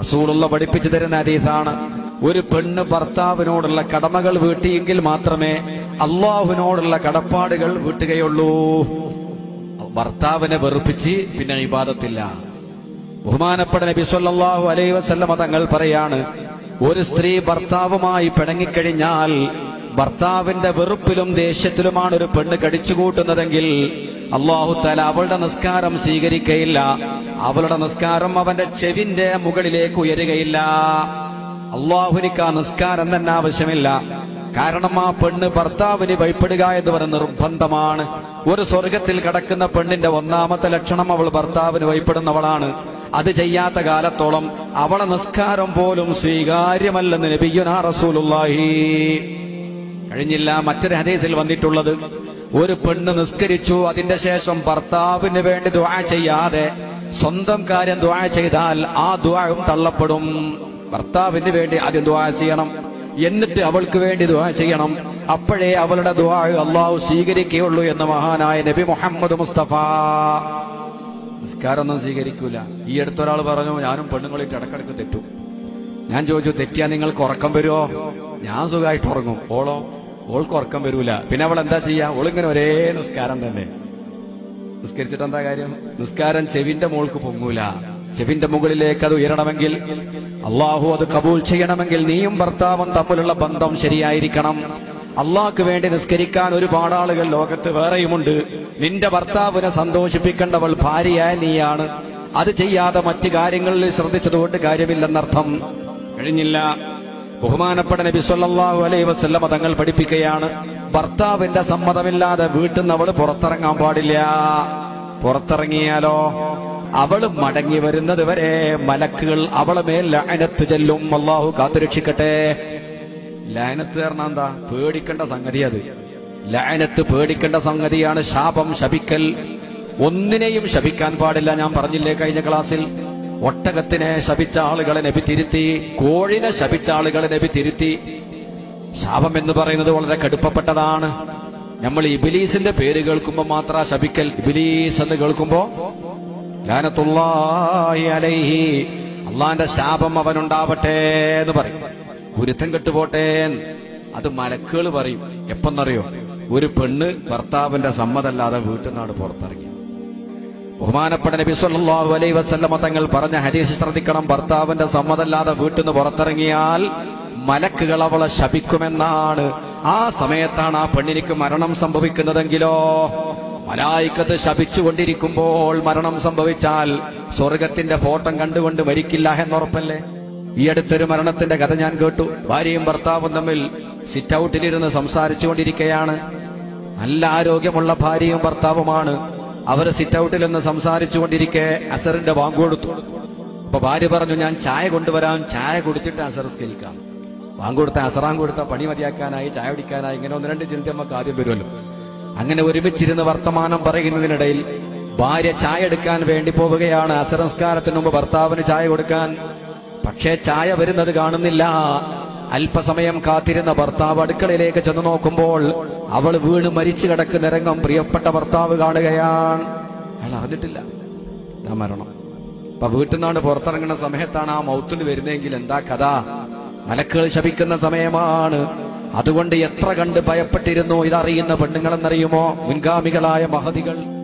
റസൂലുള്ള പഠിപ്പിച്ചു തരുന്ന ഹദീസാണ്. ഒരു പെണ്ണ് ഭർത്താവിനോടുള്ള കടമകൾ വീട്ടിയെങ്കിൽ മാത്രമേ അള്ളാഹുവിനോടുള്ള കടപ്പാടുകൾ വീട്ടുകയുള്ളൂ. ഭർത്താവിനെ വെറുപ്പിച്ച് പിന്നെ ഇബാദത്തില്ല. ബഹുമാനപ്പെട്ട നബി സല്ലല്ലാഹു അലൈഹി വസല്ലമ തങ്ങൾ പറയാണ് ഒരു സ്ത്രീ ഭർത്താവുമായി പിണങ്ങിക്കഴിഞ്ഞാൽ ഭർത്താവിന്റെ വെറുപ്പിലും ദേഷ്യത്തിലുമാണ് ഒരു പെണ്ണ് കടിച്ചുകൂട്ടുന്നതെങ്കിൽ അള്ളാഹു തല അവളുടെ നിസ്കാരം സ്വീകരിക്കയില്ല. അവളുടെ നിസ്കാരം അവന്റെ ചെവിന്റെ മുകളിലേക്ക് ഉയരുകയില്ല. അള്ളാഹുനിക്ക് ആ നിസ്കാരം തന്നെ ആവശ്യമില്ല. കാരണം ആ പെണ്ണ് ഭർത്താവിന് ഭയപ്പെടുക എന്ന് പറയുന്ന നിർബന്ധമാണ്. ഒരു സ്വർഗത്തിൽ കടക്കുന്ന പെണ്ണിന്റെ ഒന്നാമത്തെ ലക്ഷണം അവൾ ഭർത്താവിന് ഭയപ്പെടുന്നവളാണ്. അത് ചെയ്യാത്ത കാലത്തോളം അവളെ നിസ്കാരം പോലും സ്വീകാര്യമല്ലെന്ന് നബിയുനാ റസൂലുള്ളാഹി. കഴിഞ്ഞില്ല മറ്റൊരു ഹദീസിൽ വന്നിട്ടുള്ളത്. ഒരു പെണ്ണ് നിസ്കരിച്ചു അതിന്റെ ശേഷം ഭർത്താവിന് വേണ്ടി ദുആ ചെയ്യാതെ സ്വന്തം കാര്യം ദുആ ചെയ്താൽ ആ ദുആയും തള്ളപ്പെടും. ഭർത്താവിന് വേണ്ടി ആദ്യം ദ്വാ ചെയ്യണം. എന്നിട്ട് അവൾക്ക് വേണ്ടി ദ്വാ ചെയ്യണം. അപ്പോഴേ അവളുടെ ദ്വാ അള്ളാഹു സ്വീകരിക്കുകയുള്ളൂ എന്ന് മഹാനായ നബി മുഹമ്മദ് മുസ്തഫ. നിസ്കാരമൊന്നും സ്വീകരിക്കൂല. ഈ അടുത്തൊരാൾ പറഞ്ഞു ഞാനും പെണ്ണുങ്ങളിട്ട് ഇടക്കിടക്ക് തെറ്റും. ഞാൻ ചോദിച്ചു തെറ്റിയാ നിങ്ങൾക്ക് ഉറക്കം വരുമോ ഞാൻ സുഖമായിട്ട് ഉറങ്ങും. ഓളോ? ഓൾക്ക് ഉറക്കം വരൂല. പിന്നെ അവൾ എന്താ ചെയ്യാ? ഓളിങ്ങനെ ഒരേ നിസ്കാരം തന്നെ. നിസ്കരിച്ചിട്ട് എന്താ കാര്യം? നിസ്കാരം ചെവിന്റെ മോൾക്ക് പൊങ്ങൂല. ചെവിന്റെ മുകളിലേക്ക് അത് ഉയരണമെങ്കിൽ അള്ളാഹു അത് കബൂൽ ചെയ്യണമെങ്കിൽ നീയും ഭർത്താവും തമ്മിലുള്ള ബന്ധം ശരിയായിരിക്കണം. അള്ളാഹ്ക്ക് വേണ്ടി നിസ്കരിക്കാൻ ഒരുപാട് ആളുകൾ ലോകത്ത് വേറെയുമുണ്ട്. നിന്റെ ഭർത്താവിനെ സന്തോഷിപ്പിക്കേണ്ടവൾ ഭാര്യയായ നീയാണ്. അത് ചെയ്യാതെ മറ്റു കാര്യങ്ങളിൽ ശ്രദ്ധിച്ചതുകൊണ്ട് കാര്യമില്ലെന്നർത്ഥം. കഴിഞ്ഞില്ല. ബഹുമാനപ്പെട്ട നബി സല്ലല്ലാഹു അലൈഹി വസല്ലമ തങ്ങൾ പഠിപ്പിക്കുകയാണ് ഭർത്താവിന്റെ സമ്മതമില്ലാതെ വീട്ടിൽ നിന്ന് അവൾ പുറത്തിറങ്ങാൻ പാടില്ല. പുറത്തിറങ്ങിയാലോ? അവൾ മടങ്ങി വരുന്നത് വരെ മലക്കുകൾ അവളെ മേൽ ലഅനത്ത് ചെല്ലും. അള്ളാഹു കാത്തുരക്ഷിക്കട്ടെ. ലഅനത്ത് പറഞ്ഞാ എന്താ? പേടിക്കേണ്ട സംഗതി അത്. ലഅനത്ത് പേടിക്കേണ്ട സംഗതിയാണ് ശാപം ശപിക്കൽ. ഒന്നിനെയും ശപിക്കാൻ പാടില്ല. ഞാൻ പറഞ്ഞില്ലേ കഴിഞ്ഞ ക്ലാസ്സിൽ? ഒട്ടകത്തിനെ ശപിച്ച ആളുകളെ നബി തിരുത്തി കോഴിനെ ശപിച്ച ആളുകളെ നബി തിരുത്തി. ശാപം എന്ന് പറയുന്നത് വളരെ കടുപ്പപ്പെട്ടതാണ്. നമ്മൾ ഇബിലീസിന്റെ പേര് കേൾക്കുമ്പോൾ മാത്ര ശപിക്കൽ ഇബിലീസ് എന്ന് കേൾക്കുമ്പോ അലൈഹി അള്ളാന്റെ ശാപം അവനുണ്ടാവട്ടെ എന്ന് പറയും. ഗുരുത്തം കെട്ടുപോട്ടെ. അത് മലക്കുകൾ പറയും. എപ്പെന്നറിയോ? ഒരു പെണ്ണ് ഭർത്താവിന്റെ സമ്മതല്ലാതെ വീട്ടിൽ നിന്നാണ് പുറത്തിറങ്ങി. ബഹുമാനപ്പെട്ട നബി സല്ലല്ലാഹു അലൈഹി വസല്ലമ തങ്ങൾ പറഞ്ഞ ഹദീസ് ശ്രദ്ധിക്കണം. ഭർത്താവിന്റെ സമ്മതല്ലാതെ വീട്ടിൽ നിന്ന് പുറത്തിറങ്ങിയാൽ മലക്കുകൾ അവളെ ശപിക്കുമെന്നാണ്. ആ സമയത്താണ് ആ പെണ്ണിനിക്ക് മരണം സംഭവിക്കുന്നതെങ്കിലോ? മലായിക്കത്ത് ശപിച്ചുകൊണ്ടിരിക്കുമ്പോൾ മരണം സംഭവിച്ചാൽ സ്വർഗത്തിന്റെ ഫോട്ടം കണ്ടുകൊണ്ട് മരിക്കില്ല എന്നുറപ്പല്ലേ? ഈ അടുത്തൊരു മരണത്തിന്റെ കഥ ഞാൻ കേട്ടു. ഭാര്യയും ഭർത്താവും തമ്മിൽ സിറ്റ് ഔട്ടിലിരുന്ന് സംസാരിച്ചുകൊണ്ടിരിക്കുകയാണ് നല്ല ആരോഗ്യമുള്ള ഭാര്യയും ഭർത്താവുമാണ്. അവർ സിറ്റ് ഔട്ടിൽ നിന്ന് സംസാരിച്ചു കൊണ്ടിരിക്കെ അസറിന്റെ വാങ്ക് കൊടുത്തു. അപ്പൊ ഭാര്യ പറഞ്ഞു ഞാൻ ചായ കൊണ്ടുവരാൻ ചായ കുടിച്ചിട്ട് അസർ സ്കരിക്കാം വാങ്ക് കൊടുത്ത അസറാൻ കൊടുത്ത പണി മതിയാക്കാനായി ചായ കുടിക്കാനായി ഇങ്ങനെ ഒന്ന് രണ്ട് ചിന്ത നമുക്ക് ആദ്യം വരുമല്ലോ. അങ്ങനെ ഒരുമിച്ചിരുന്ന് വർത്തമാനം പറയുന്നതിനിടയിൽ ഭാര്യ ചായ എടുക്കാൻ വേണ്ടി പോവുകയാണ്. അസരസ്കാരത്തിന് മുമ്പ് ഭർത്താവിന് ചായ കൊടുക്കാൻ. പക്ഷേ ചായ വരുന്നത് കാണുന്നില്ല. അല്പസമയം കാത്തിരുന്ന ഭർത്താവ് അടുക്കളയിലേക്ക് ചെന്ന് നോക്കുമ്പോൾ അവൾ വീണ് മരിച്ചു കിടക്കുന്ന രംഗം പ്രിയപ്പെട്ട ഭർത്താവ് കാണുകയാണ്. അയാൾ അറിഞ്ഞിട്ടില്ല. ഞാൻ മരണം. അപ്പൊ വീട്ടിൽ നിന്നാണ് പുറത്തിറങ്ങുന്ന സമയത്താണ് ആ മൗത്തിന് വരുന്നതെങ്കിൽ എന്താ കഥ? മലക്കുകൾ ശപിക്കുന്ന സമയമാണ്. അതുകൊണ്ട് എത്ര കണ്ട് ഭയപ്പെട്ടിരുന്നു? ഇതറിയുന്ന പെണ്ണുങ്ങളെന്നറിയുമോ? മുൻഗാമികളായ മഹതികൾ.